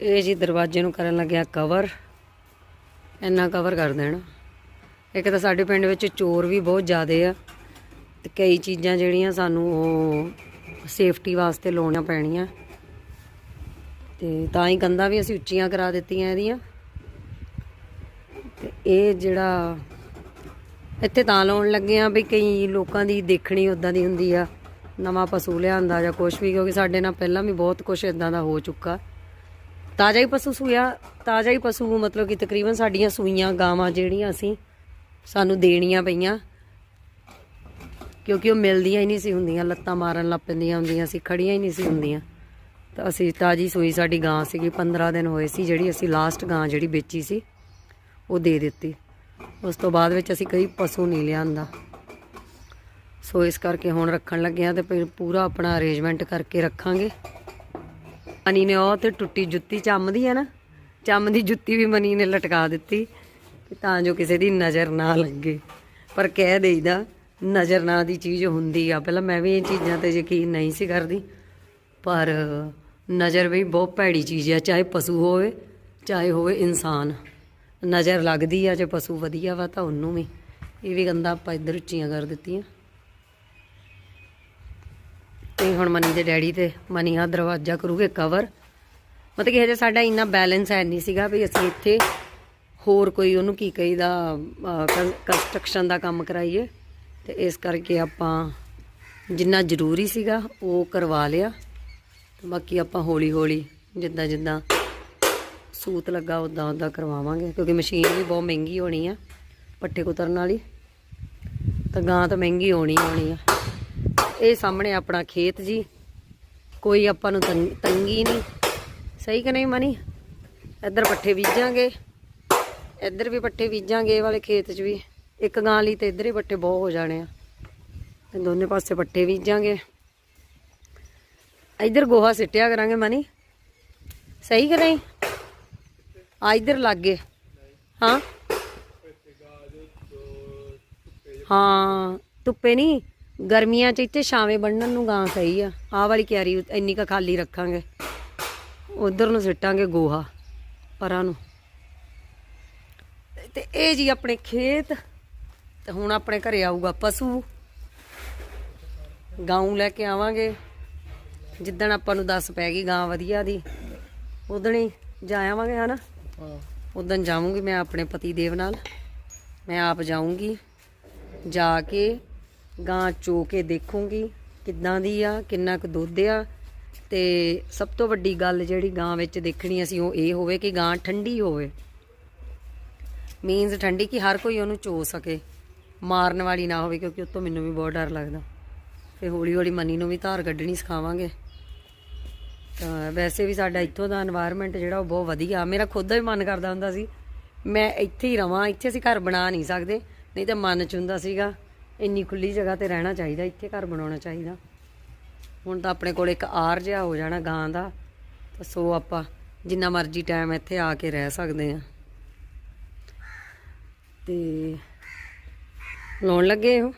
ਇਹ ਜੀ ਦਰਵਾਜ਼ੇ ਨੂੰ ਕਰਨ ਲੱਗਿਆ ਕਵਰ ਇੰਨਾ ਕਵਰ ਕਰ ਦੇਣਾ। ਇੱਕ ਤਾਂ ਸਾਡੇ ਪਿੰਡ ਵਿੱਚ ਚੋਰ ਵੀ ਬਹੁਤ ਜ਼ਿਆਦੇ ਆ। ਤੇ ਕਈ ਚੀਜ਼ਾਂ ਜਿਹੜੀਆਂ ਸਾਨੂੰ ਉਹ ਸੇਫਟੀ ਵਾਸਤੇ ਲਾਉਣੀਆਂ ਪੈਣੀਆਂ। ਤੇ ਤਾਂ ਹੀ ਕੰਧਾਂ ਵੀ ਅਸੀਂ ਉੱਚੀਆਂ ਕਰਾ ਦਿੱਤੀਆਂ ਇਹਦੀਆਂ। ਤੇ ਇਹ ਜਿਹੜਾ ਇੱਥੇ ਤਾਂ ਲਾਉਣ ਲੱਗੇ ਆ ਵੀ ਕਈ ਲੋਕਾਂ ਦੀ ਦੇਖਣੀ ਉਦਾਂ ਦੀ ਹੁੰਦੀ ਆ। ਨਵਾਂ ਪਸ਼ੂ ਲਿਆਂਦਾ ਜਾਂ ਕੁਝ ਵੀ, ਕਿਉਂਕਿ ਸਾਡੇ ਨਾਲ ਪਹਿਲਾਂ ਵੀ ਬਹੁਤ ਕੁਝ ਇਦਾਂ ਦਾ ਹੋ ਚੁੱਕਾ। ਤਾਜ਼ਾ ਹੀ ਪਸ਼ੂ ਸੂਇਆ ਤਾਜ਼ਾ ਹੀ ਪਸ਼ੂ, ਮਤਲਬ ਕਿ ਤਕਰੀਬਨ ਸਾਡੀਆਂ ਸੂਈਆਂ, ਗਾਵਾਂ ਜਿਹੜੀਆਂ ਅਸੀਂ ਸਾਨੂੰ ਦੇਣੀਆਂ ਪਈਆਂ। ਕਿਉਂਕਿ ਉਹ ਮਿਲਦੀਆਂ ਹੀ ਨਹੀਂ ਸੀ ਹੁੰਦੀਆਂ, ਲੱਤਾਂ ਮਾਰਨ ਲੱਗ ਪੈਂਦੀਆਂ ਹੁੰਦੀਆਂ ਸੀ, ਖੜੀਆਂ ਹੀ ਨਹੀਂ ਸੀ ਹੁੰਦੀਆਂ। ਤਾਂ ਅਸੀਂ ਤਾਜੀ ਸੂਈ ਸਾਡੀ ਗਾਂ ਸੀਗੀ 15 ਦਿਨ ਹੋਏ ਸੀ, ਜਿਹੜੀ ਅਸੀਂ ਲਾਸਟ ਗਾਂ ਜਿਹੜੀ ਵੇਚੀ ਸੀ, ਉਹ ਦੇ ਦਿੱਤੀ। ਉਸ ਤੋਂ ਬਾਅਦ ਵਿੱਚ ਅਸੀਂ ਕਈ ਪਸ਼ੂ ਨਹੀਂ ਲਿਆਂਦਾ। ਸੋ ਇਸ ਕਰਕੇ ਹੁਣ ਰੱਖਣ ਲੱਗੇ ਆ ਤੇ ਫਿਰ ਪੂਰਾ ਆਪਣਾ ਅਰੇਂਜਮੈਂਟ ਕਰਕੇ ਰੱਖਾਂਗੇ। ਮਨੀ ਨੇ ਉਹ ਤੇ ਟੁੱਟੀ ਜੁੱਤੀ ਚੰਮਦੀ ਹੈ ਨਾ ਚੰਮ ਦੀ ਜੁੱਤੀ ਵੀ ਮਨੀ ਨੇ ਲਟਕਾ ਦਿੱਤੀ ਤਾਂ ਜੋ ਕਿਸੇ ਦੀ ਨਜ਼ਰ ਨਾ ਲੱਗੇ। ਪਰ ਕਹਿ ਦੇਈਦਾ, ਨਜ਼ਰ ਨਾ ਦੀ ਚੀਜ਼ ਹੁੰਦੀ ਆ। ਪਹਿਲਾਂ ਮੈਂ ਵੀ ਇਹ ਚੀਜ਼ਾਂ ਤੇ ਯਕੀਨ ਨਹੀਂ ਸੀ ਕਰਦੀ, ਪਰ ਨਜ਼ਰ ਵੀ ਬਹੁਤ ਭੈੜੀ ਚੀਜ਼ ਆ, ਚਾਹੇ ਪਸ਼ੂ ਹੋਵੇ, ਚਾਹੇ ਹੋਵੇ ਇਨਸਾਨ। ਨਜ਼ਰ ਲੱਗਦੀ ਆ, ਜੇ ਪਸ਼ੂ ਵਧੀਆ ਵਾ ਤਾਂ ਉਹਨੂੰ ਵੀ। ਇਹ ਵੀ ਗੰਦਾ ਆਪਾਂ ਇੱਧਰ ਉੱਚੀਆਂ ਕਰ ਦਿੱਤੀਆਂ। ਤੇ ਹੁਣ ਮਨੀ ਦੇ ਡੈਡੀ ਤੇ ਮਨੀ ਆ ਦਰਵਾਜ਼ਾ ਕਰੂਗੇ ਕਵਰ ਮਤਲਬ ਕਿ ਹਜੇ ਸਾਡਾ ਇੰਨਾ ਬੈਲੈਂਸ ਹੈ ਨਹੀਂ ਸੀਗਾ ਵੀ ਅਸੀਂ ਇੱਥੇ ਹੋਰ ਕੋਈ ਉਹਨੂੰ ਕੀ ਕਹੀਦਾ ਕੰਸਟਰਕਸ਼ਨ ਦਾ ਕੰਮ ਕਰਾਈਏ। ਤੇ ਇਸ ਕਰਕੇ ਆਪਾਂ ਜਿੰਨਾ ਜ਼ਰੂਰੀ ਸੀਗਾ ਉਹ ਕਰਵਾ ਲਿਆ। ਬਾਕੀ ਆਪਾਂ ਹੌਲੀ ਹੌਲੀ ਜਿੱਦਾਂ ਜਿੱਦਾਂ ਸੂਤ ਲੱਗਾ ਉਦਾਂ ਉਦਾਂ ਕਰਵਾਵਾਂਗੇ। ਕਿਉਂਕਿ ਮਸ਼ੀਨ ਵੀ ਬਹੁਤ ਮਹਿੰਗੀ ਹੋਣੀ ਆ, ਪੱਠੇ ਕੁਤਰਨ ਵਾਲੀ। ਤਾਂ ਗਾਂ ਤਾਂ ਮਹਿੰਗੀ ਹੋਣੀ ਹੋਣੀ ਆ। ਇਹ ਸਾਹਮਣੇ ਆਪਣਾ ਖੇਤ ਜੀ। ਕੋਈ ਆਪਾਂ ਨੂੰ ਤੰਗ- ਤੰਗੀ ਨਹੀਂ। ਸਹੀ ਕਿ ਨਹੀਂ ਮਨੀ? ਇੱਧਰ ਪੱਠੇ ਬੀਜਾਂਗੇ। ਇੱਧਰ ਵੀ ਪੱਠੇ ਬੀਜਾਂਗੇ ਵਾਲੇ ਖੇਤ 'ਚ ਵੀ। ਇੱਕ ਗਾਂ ਲਈ ਤੇ ਇੱਧਰ ਹੀ ਪੱਠੇ ਬਹੁਤ ਹੋ ਜਾਣੇ ਆ। ਤੇ ਦੋਨੇ ਪਾਸੇ ਪੱਠੇ ਬੀਜਾਂਗੇ। ਇੱਧਰ ਗੋਹਾ ਸਿੱਟਿਆ ਕਰਾਂਗੇ ਮਨੀ। ਸਹੀ ਕਿ ਨਹੀਂ? ਆ ਇੱਧਰ ਲੱਗੇ। ਹਾਂ। ਹਾਂ, ਧੁੱਪੇ ਨਹੀਂ? ਗਰਮੀਆਂ 'ਚ ਇੱਥੇ ਛਾਵੇਂ ਬੰਨਣ ਨੂੰ ਗਾਂ ਸਹੀ ਆ। ਆਹ ਵਾਲੀ ਕਿਆਰੀ ਇੰਨੀ ਕ ਖਾਲੀ ਰੱਖਾਂਗੇ। ਉਧਰ ਨੂੰ ਸਿੱਟਾਂਗੇ ਗੋਹਾ ਪਰਾਂ ਨੂੰ। ਤੇ ਇਹ ਜੀ ਆਪਣੇ ਖੇਤ ਤੇ ਹੁਣ ਆਪਣੇ ਘਰੇ ਆਊਗਾ ਪਸ਼ੂ। ਗਾਉਂ ਲੈ ਕੇ ਆਵਾਂਗੇ। ਜਿੱਦਣ ਆਪਾਂ ਨੂੰ ਦੱਸ ਪੈ ਗਈ ਗਾਂ ਵਧੀਆ ਦੀ ਉਦਣ ਹੀ ਜਾ ਆਵਾਂਗੇ ਹਨਾ? ਉਦੋਂ ਜਾਵਾਂਗੀ ਮੈਂ ਆਪਣੇ ਪਤੀ ਦੇਵ ਨਾਲ। ਮੈਂ ਆਪ ਜਾਊਂਗੀ ਜਾ ਕੇ ਗਾਂ ਚੋ ਕੇ ਦੇਖੂੰਗੀ ਕਿੱਦਾਂ ਦੀ ਆ, ਕਿੰਨਾ ਕੁ ਦੁੱਧ ਆ। ਤੇ ਸਭ ਤੋਂ ਵੱਡੀ ਗੱਲ ਜਿਹੜੀ ਗਾਂ ਵਿੱਚ ਦੇਖਣੀ ਅਸੀਂ ਉਹ ਇਹ ਹੋਵੇ ਕਿ ਗਾਂ ਠੰਡੀ ਹੋਵੇ। ਮੀਨਸ ਠੰਡੀ ਕਿ ਹਰ ਕੋਈ ਉਹਨੂੰ ਚੋ ਸਕੇ। ਮਾਰਨ ਵਾਲੀ ਨਾ ਹੋਵੇ ਕਿਉਂਕਿ ਉਤੋਂ ਮੈਨੂੰ ਵੀ ਬਹੁਤ ਡਰ ਲੱਗਦਾ। ਤੇ ਹੌਲੀ ਹੌਲੀ ਮੰਨੀ ਨੂੰ ਵੀ ਧਾਰ ਕੱਢਣੀ ਸਿਖਾਵਾਂਗੇ। ਤਾਂ ਵੈਸੇ ਵੀ ਸਾਡਾ ਇੱਥੋਂ ਦਾ এনवायरमेंट ਜਿਹੜਾ ਉਹ ਬਹੁਤ ਵਧੀਆ। ਮੇਰਾ ਖੁਦ ਦਾ ਵੀ ਮਨ ਕਰਦਾ ਹੁੰਦਾ ਸੀ। ਮੈਂ ਇੱਥੇ ਹੀ ਰਵਾਂ, ਇੱਥੇ ਅਸੀਂ ਘਰ ਬਣਾ ਨਹੀਂ ਸਕਦੇ। ਨਹੀਂ ਤਾਂ ਮਨ ਚ ਹੁੰਦਾ ਸੀਗਾ ਇੰਨੀ ਖੁੱਲੀ ਜਗ੍ਹਾ ਤੇ ਰਹਿਣਾ ਚਾਹੀਦਾ, ਇੱਥੇ ਘਰ ਬਣਾਉਣਾ ਚਾਹੀਦਾ। ਹੁਣ ਤਾਂ ਆਪਣੇ ਕੋਲ ਇੱਕ ਆਰ ਜਿਹਾ ਹੋ ਜਾਣਾ ਗਾਂ ਦਾ, ਤਾਂ ਸੋ ਆਪਾਂ ਜਿੰਨਾ ਮਰਜ਼ੀ ਟਾਈਮ ਇੱਥੇ ਆ ਕੇ ਰਹਿ ਸਕਦੇ ਆ ਤੇ ਲਾਉਣ ਲੱਗੇ ਉਹ